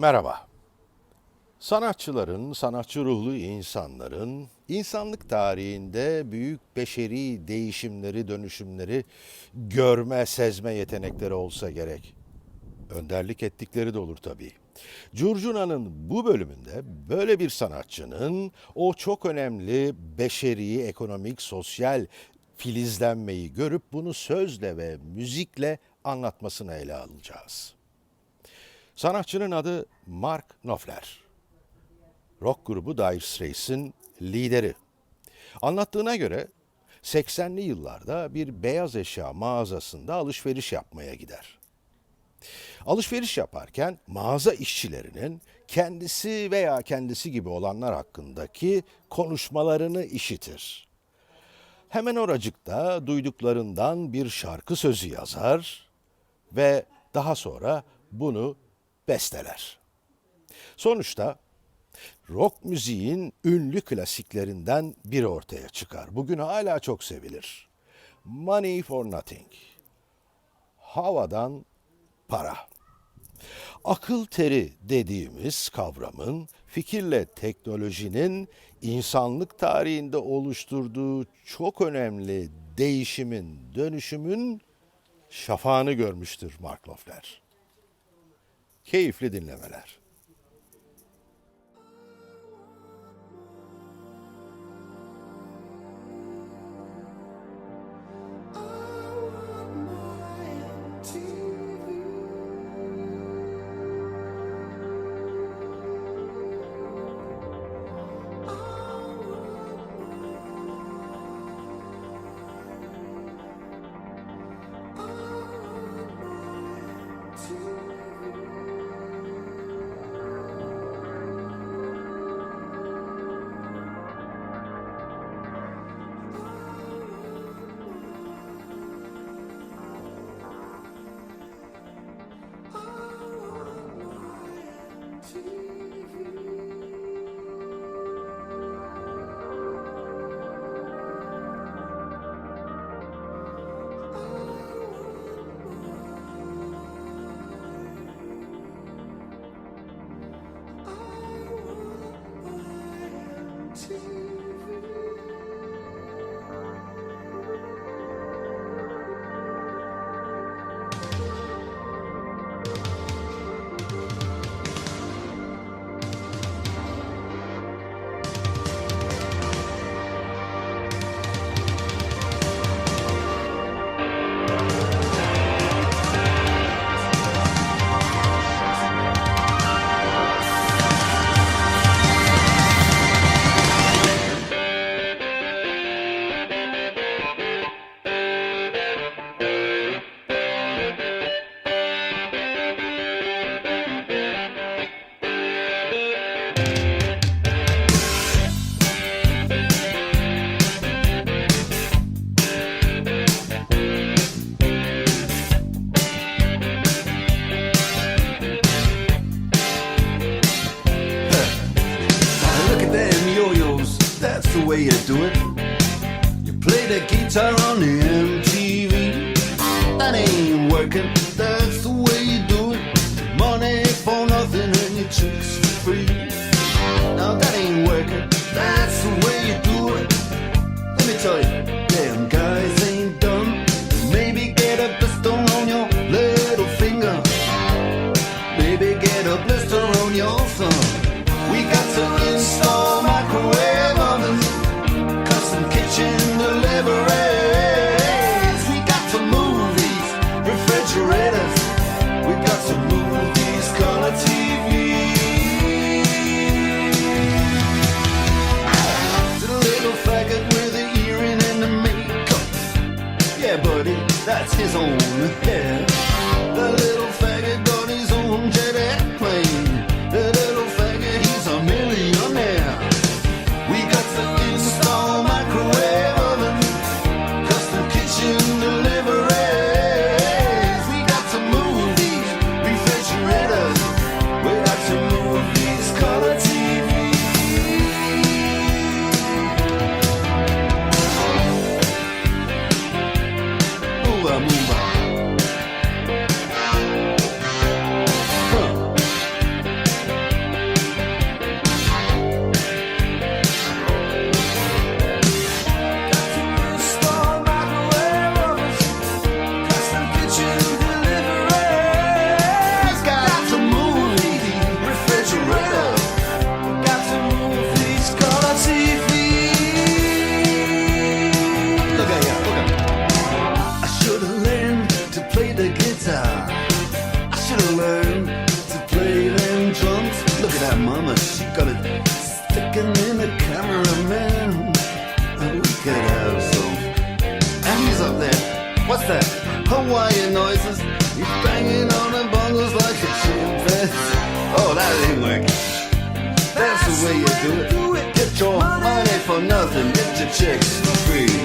Merhaba. Sanatçıların, sanatçı ruhlu insanların insanlık tarihinde büyük beşeri değişimleri, dönüşümleri görme, sezme yetenekleri olsa gerek. Önderlik ettikleri de olur tabii. Curcuna'nın bu bölümünde böyle bir sanatçının o çok önemli beşeri, ekonomik, sosyal filizlenmeyi görüp bunu sözle ve müzikle anlatmasını ele alacağız. Sanatçının adı Mark Knopfler. Rock grubu Dire Straits'in lideri. Anlattığına göre 80'li yıllarda bir beyaz eşya mağazasında alışveriş yapmaya gider. Alışveriş yaparken mağaza işçilerinin kendisi veya kendisi gibi olanlar hakkındaki konuşmalarını işitir. Hemen oracıkta duyduklarından bir şarkı sözü yazar ve daha sonra bunu besteler. Sonuçta rock müziğin ünlü klasiklerinden biri ortaya çıkar. Bugün hala çok sevilir. Money for Nothing. Havadan para. Akıl teri dediğimiz kavramın fikirle teknolojinin insanlık tarihinde oluşturduğu çok önemli değişimin, dönüşümün şafağını görmüştür Mark Knopfler. Keyifli dinlemeler. Way you do it. You play the guitar on the MTV. That ain't working, that's the way you do it. Money for nothing and your chicks for free. Now that ain't working, that's the way you do it. Let me tell you, buddy, that's his own hair. the guitar. I should've learned to play them drums. Look at that mama, she got it sticking in the cameraman. could have some. And he's up there. What's that? Hawaiian noises. He's banging on the bongos like a chimpanzee. Oh, that ain't working. That's the way you do it. Get your money for nothing. Get your chicks for free.